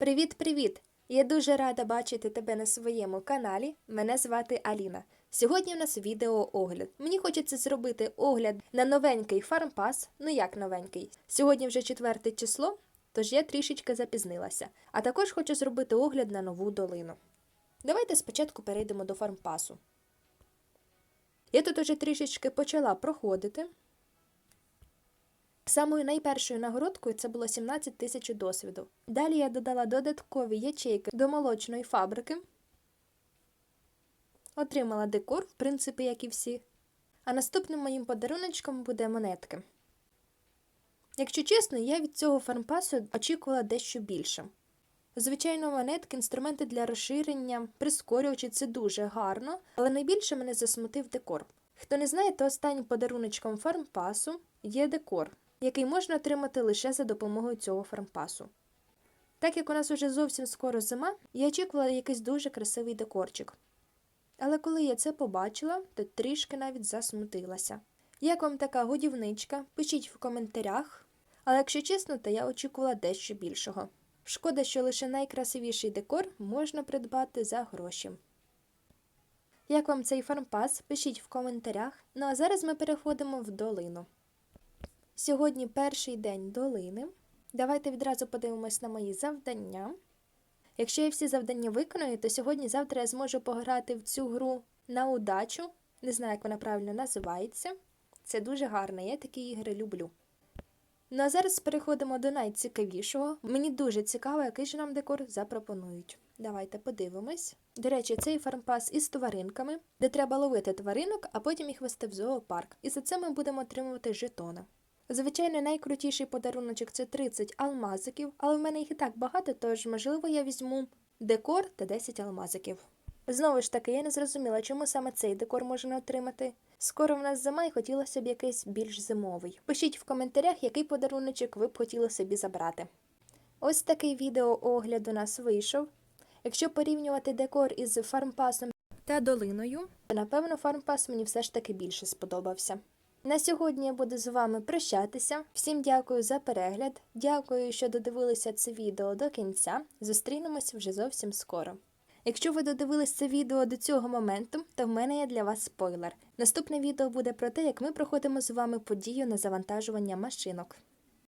Привіт-привіт! Я дуже рада бачити тебе на своєму каналі. Мене звати Аліна. Сьогодні у нас відеоогляд. Мені хочеться зробити огляд на новенький фармпас. Ну як новенький? Сьогодні вже четверте число, тож я трішечки запізнилася. А також хочу зробити огляд на нову долину. Давайте спочатку перейдемо до фармпасу. Я тут уже трішечки почала проходити. Самою найпершою нагородкою це було 17 тисяч досвіду. Далі я додала додаткові ячейки до молочної фабрики, отримала декор, в принципі, як і всі. А наступним моїм подаруночком буде монетки. Якщо чесно, я від цього фармпасу очікувала дещо більше. Звичайно, монетки, інструменти для розширення, прискорювачі це дуже гарно, але найбільше мене засмутив декор. Хто не знає, то останнім подаруночком фармпасу є декор який можна отримати лише за допомогою цього фармпасу. Так як у нас уже зовсім скоро зима, я очікувала якийсь дуже красивий декорчик. Але коли я це побачила, то трішки навіть засмутилася. Як вам така годівничка? Пишіть в коментарях. Але якщо чесно, то я очікувала дещо більшого. Шкода, що лише найкрасивіший декор можна придбати за гроші. Як вам цей фармпас? Пишіть в коментарях. Ну а зараз ми переходимо в долину. Сьогодні перший день долини. Давайте відразу подивимось на мої завдання. Якщо я всі завдання виконую, то сьогодні-завтра я зможу пограти в цю гру на удачу. Не знаю, як вона правильно називається. Це дуже гарно, я такі ігри люблю. Ну а зараз переходимо до найцікавішого. Мені дуже цікаво, який ж нам декор запропонують. Давайте подивимось. До речі, цей фармпас із тваринками, де треба ловити тваринок, а потім їх вести в зоопарк. І за це ми будемо отримувати жетони. Звичайно, найкрутіший подаруночок це 30 алмазиків, але в мене їх і так багато, тож, можливо, я візьму декор та 10 алмазиків. Знову ж таки, я не зрозуміла, чому саме цей декор можна отримати. Скоро в нас зима і хотілося б якийсь більш зимовий. Пишіть в коментарях, який подаруночок ви б хотіли собі забрати. Ось такий відео огляд у нас вийшов. Якщо порівнювати декор із фармпасом та долиною, то напевно фармпас мені все ж таки більше сподобався. На сьогодні я буду з вами прощатися. Всім дякую за перегляд. Дякую, що додивилися це відео до кінця. Зустрінемось вже зовсім скоро. Якщо ви додивились це відео до цього моменту, то в мене є для вас спойлер. Наступне відео буде про те, як ми проходимо з вами подію на завантажування машинок.